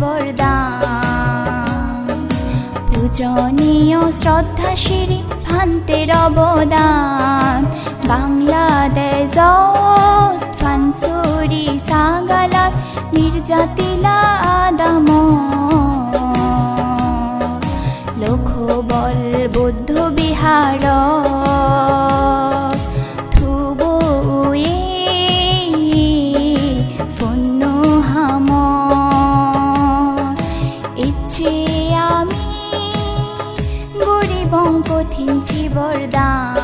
বরদান। পূজনীয় শ্রদ্ধা শিরি ভান্তের অবদান। বাংলাদেশ ফানসুরি সাগালাত মির্জাতিলা আদাম। লোকবল বুদ্ধ বিহার গরিবং কঠিনছি বরদান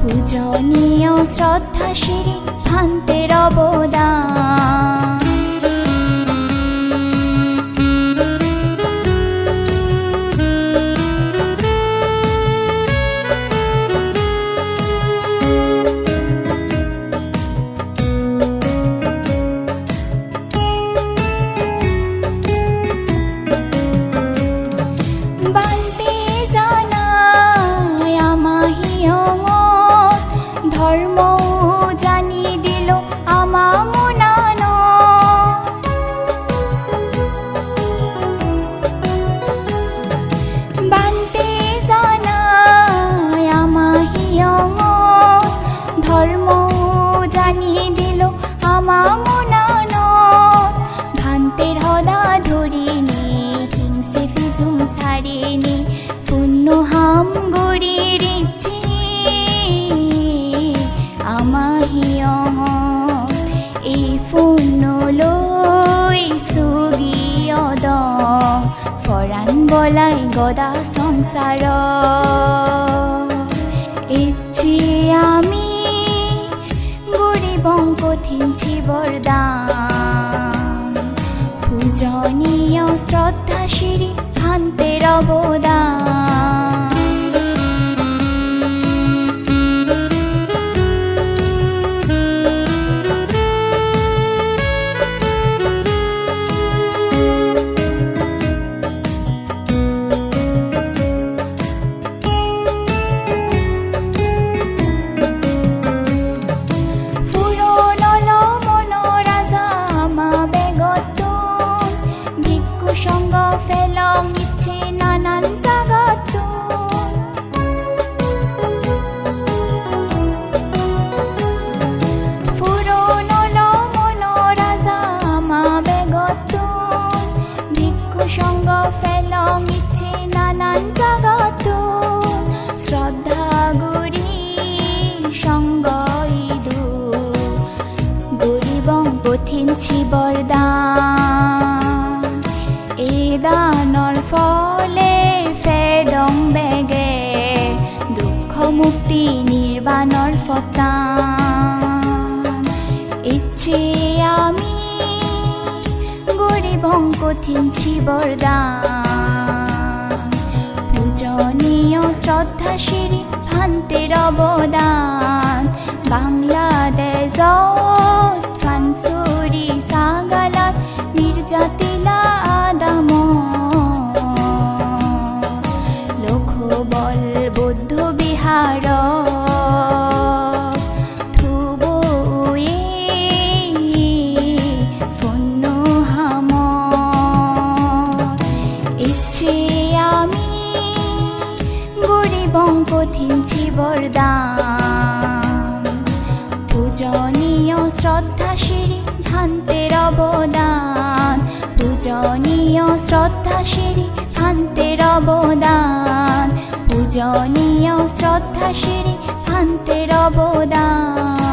পূজনীয় শ্রদ্ধা শিরি গদা সংসার। ইচ্ছি আমি গরিবং জীবর দাম পূজনীয় শ্রদ্ধা শ্রী ভান্তের অবদান। কঠিনছি বরদান। দানৰ ফলে ফেদম বেগে দুঃখ মুক্তি নির্বাণৰ ফতান ইচ্ছে আমি গরিবং কঠিনছি বরদান। পূজনীয় শ্রদ্ধা শিরি ভান্তের অবদান। বাংলাদেশ কঠিন জীবর দান। পূজনীয় শ্রদ্ধা শিরি ভান্তের অবদান। পূজনীয় শ্রদ্ধা শিরি ভান্তের অবদান। পূজনীয় শ্রদ্ধা ভান্তের অবদান।